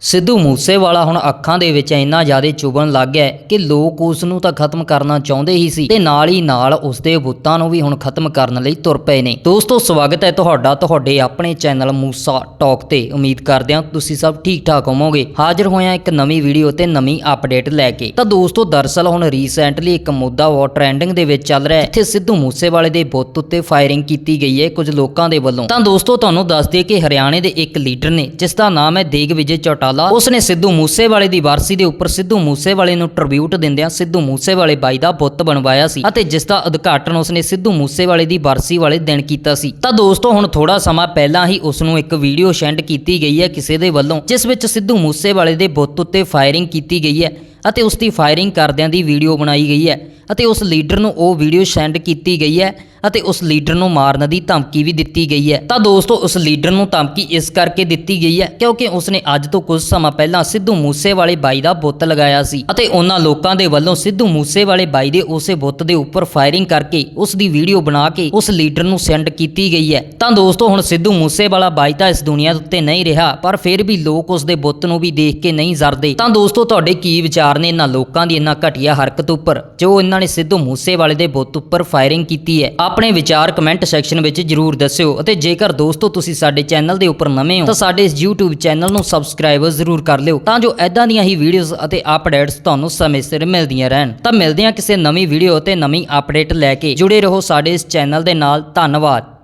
ਸਿੱਧੂ ਮੂਸੇਵਾਲਾ ਹੁਣ ਅੱਖਾਂ ਦੇ ਵਿੱਚ ਇੰਨਾ ਜ਼ਿਆਦਾ ਚੁਭਣ ਲੱਗ ਗਿਆ ਕਿ ਲੋਕ ਉਸ ਨੂੰ ਤਾਂ ਖਤਮ ਕਰਨਾ ਚਾਹੁੰਦੇ ਹੀ ਸੀ ਤੇ ਨਾਲ ਹੀ ਨਾਲ ਉਸ ਦੇ ਬੁੱਤਾਂ ਨੂੰ ਵੀ ਹੁਣ ਖਤਮ ਕਰਨ ਲਈ ਤੁਰ ਪਏ ਨੇ। ਦੋਸਤੋ, ਸਵਾਗਤ ਹੈ ਤੁਹਾਡਾ ਤੁਹਾਡੇ ਆਪਣੇ ਚੈਨਲ ਮੂਸਾ ਟਾਕ ਤੇ। ਉਮੀਦ ਕਰਦੇ ਹਾਂ ਤੁਸੀਂ ਸਭ ਠੀਕ ਠਾਕ ਹੋਵੋਗੇ। ਹਾਜ਼ਰ ਹੋਇਆ ਇੱਕ ਨਵੀਂ ਵੀਡੀਓ ਤੇ ਨਵੀਂ ਅਪਡੇਟ ਲੈ ਕੇ। ਤਾਂ ਦੋਸਤੋ, ਦਰਸਲ ਹੁਣ ਰੀਸੈਂਟਲੀ ਇੱਕ ਮੁੱਦਾ ਉਹ ਟ੍ਰੈਂਡਿੰਗ ਦੇ ਵਿੱਚ ਚੱਲ ਰਿਹਾ ਹੈ, ਜਿੱਥੇ ਸਿੱਧੂ ਮੂਸੇਵਾਲੇ ਦੇ ਬੁੱਤ ਉੱਤੇ ਫਾਇਰਿੰਗ ਕੀਤੀ ਗਈ ਹੈ ਕੁਝ ਲੋਕਾਂ ਦੇ ਵੱਲੋਂ। ਤਾਂ ਦੋਸਤੋ, ਤੁਹਾਨੂੰ ਦੱਸ ਦਈਏ ਕਿ ਹਰਿਆਣੇ ਦੇ ਇੱਕ ਲੀਡਰ ਨੇ ਜਿਸ ਦਾ ਨਾਮ ਹੈ ਦੇਗ ਵਿਜੇ ਚੌਟਾ ਚੌਟਾਲਾ ਉਸ ਨੇ ਸਿੱਧੂ ਮੂਸੇਵਾਲੇ ਦੀ ਵਾਰਸੀ ਦੇ ਉੱਪਰ ਸਿੱਧੂ ਮੂਸੇਵਾਲੇ ਨੂੰ ਟ੍ਰਿਬਿਊਟ ਦਿੰਦਿਆਂ ਸਿੱਧੂ ਮੂਸੇਵਾਲੇ ਬਾਈ ਦਾ ਬੁੱਤ ਬਣਵਾਇਆ ਸੀ ਅਤੇ ਜਿਸ ਦਾ ਉਦਘਾਟਨ ਉਸ ਨੇ ਸਿੱਧੂ ਮੂਸੇਵਾਲੇ ਦੀ ਵਾਰਸੀ ਵਾਲੇ ਦਿਨ ਕੀਤਾ ਸੀ। ਤਾਂ ਦੋਸਤੋ, ਹੁਣ ਥੋੜਾ ਸਮਾਂ ਪਹਿਲਾਂ ਹੀ ਉਸ ਨੂੰ ਇੱਕ ਵੀਡੀਓ ਸੈਂਡ ਕੀਤੀ ਗਈ ਹੈ ਕਿਸੇ ਦੇ ਵੱਲੋਂ, ਜਿਸ ਵਿੱਚ ਸਿੱਧੂ ਮੂਸੇਵਾਲੇ ਦੇ ਬੁੱਤ ਉੱਤੇ ਫਾਇਰਿੰਗ ਕੀਤੀ ਗਈ ਹੈ ਅਤੇ ਉਸ ਦੀ ਫਾਇਰਿੰਗ ਕਰਦਿਆਂ ਦੀ ਵੀਡੀਓ ਬਣਾਈ ਗਈ ਹੈ ਅਤੇ ਉਸ ਲੀਡਰ ਨੂੰ ਉਹ ਵੀਡੀਓ ਸੈਂਡ ਕੀਤੀ ਗਈ ਹੈ ਅਤੇ ਉਸ ਲੀਡਰ ਨੂੰ ਮਾਰਨ ਦੀ ਧਮਕੀ ਵੀ ਦਿੱਤੀ ਗਈ ਹੈ। ਤਾਂ ਦੋਸਤੋ, ਉਸ ਲੀਡਰ ਨੂੰ ਧਮਕੀ ਇਸ ਕਰਕੇ ਦਿੱਤੀ ਗਈ ਹੈ ਕਿਉਂਕਿ ਉਸਨੇ ਅੱਜ ਤੋਂ ਕੁਝ ਸਮਾਂ ਪਹਿਲਾਂ ਸਿੱਧੂ ਮੂਸੇਵਾਲੇ ਬਾਈ ਦਾ ਬੁੱਤ ਲਗਾਇਆ ਸੀ ਅਤੇ ਉਹਨਾਂ ਲੋਕਾਂ ਦੇ ਵੱਲੋਂ ਸਿੱਧੂ ਮੂਸੇਵਾਲੇ ਬਾਈ ਦੇ ਉਸੇ ਬੁੱਤ ਦੇ ਉੱਪਰ ਫਾਇਰਿੰਗ ਕਰਕੇ ਉਸ ਦੀ ਵੀਡੀਓ ਬਣਾ ਕੇ ਉਸ ਲੀਡਰ ਨੂੰ ਸੈਂਡ ਕੀਤੀ ਗਈ ਹੈ। ਤਾਂ ਦੋਸਤੋ, ਹੁਣ ਸਿੱਧੂ ਮੂਸੇਵਾਲਾ ਬਾਈ ਤਾਂ ਇਸ ਦੁਨੀਆ ਉੱਤੇ ਨਹੀਂ ਰਿਹਾ, ਪਰ ਫਿਰ ਵੀ ਲੋਕ ਉਸ ਦੇ ਬੁੱਤ ਨੂੰ ਵੀ ਦੇਖ ਕੇ ਨਹੀਂ ਜ਼ਰਦੇ। ਤਾਂ ਦੋਸਤੋ, ਤੁਹਾਡੇ ਕੀ ਵਿਚਾਰ ਨੇ ਇਹਨਾਂ ਲੋਕਾਂ ਦੀ ਇਹਨਾਂ ਘਟੀਆ ਹਰਕਤ ਉੱਪਰ, ਜੋ ਇਹਨਾਂ ਨੇ ਸਿੱਧੂ ਮੂਸੇਵਾਲੇ ਦੇ ਬੁੱਤ ਉੱਪਰ ਫਾਇਰਿੰਗ ਕੀਤੀ ਹੈ? ਆਪਣੇ ਵਿਚਾਰ ਕਮੈਂਟ ਸੈਕਸ਼ਨ ਵਿੱਚ ਜਰੂਰ ਦੱਸਿਓ ਅਤੇ ਜੇਕਰ ਦੋਸਤੋ ਤੁਸੀਂ ਸਾਡੇ ਚੈਨਲ ਦੇ ਉੱਪਰ ਨਵੇਂ ਹੋ, ਤਾਂ ਸਾਡੇ ਇਸ YouTube ਚੈਨਲ ਨੂੰ ਸਬਸਕ੍ਰਾਈਬ ਜ਼ਰੂਰ ਕਰ ਲਿਓ ਤਾਂ ਜੋ ਐਦਾਂ ਦੀਆਂ ਹੀ ਵੀਡੀਓਜ਼ ਅਤੇ ਅਪਡੇਟਸ ਤੁਹਾਨੂੰ ਸਮੇਂ ਸਿਰ ਮਿਲਦੀਆਂ ਰਹਿਣ। ਤਾਂ ਮਿਲਦੇ ਹਾਂ ਕਿਸੇ ਨਵੀਂ ਵੀਡੀਓ ਅਤੇ ਨਵੀਂ ਅਪਡੇਟ ਲੈ ਕੇ। ਜੁੜੇ ਰਹੋ ਸਾਡੇ ਇਸ ਚੈਨਲ ਦੇ ਨਾਲ। ਧੰਨਵਾਦ।